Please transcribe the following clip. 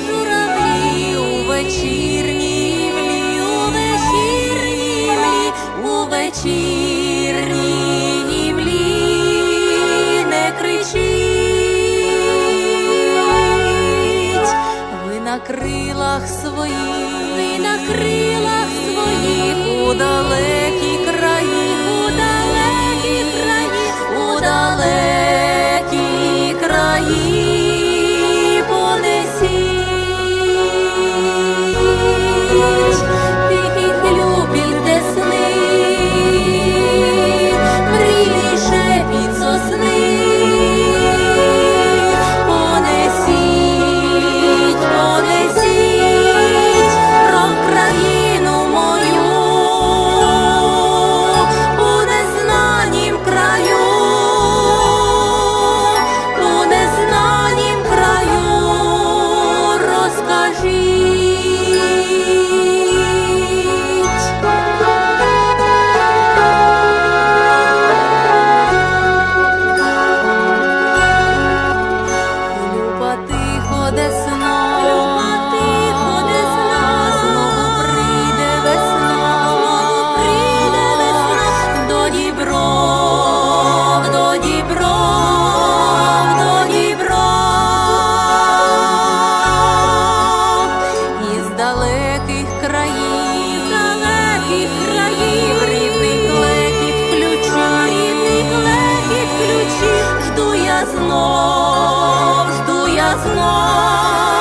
журавлі у вечірній у вечірній у вечірній. Marie. Я знов, жду я знов.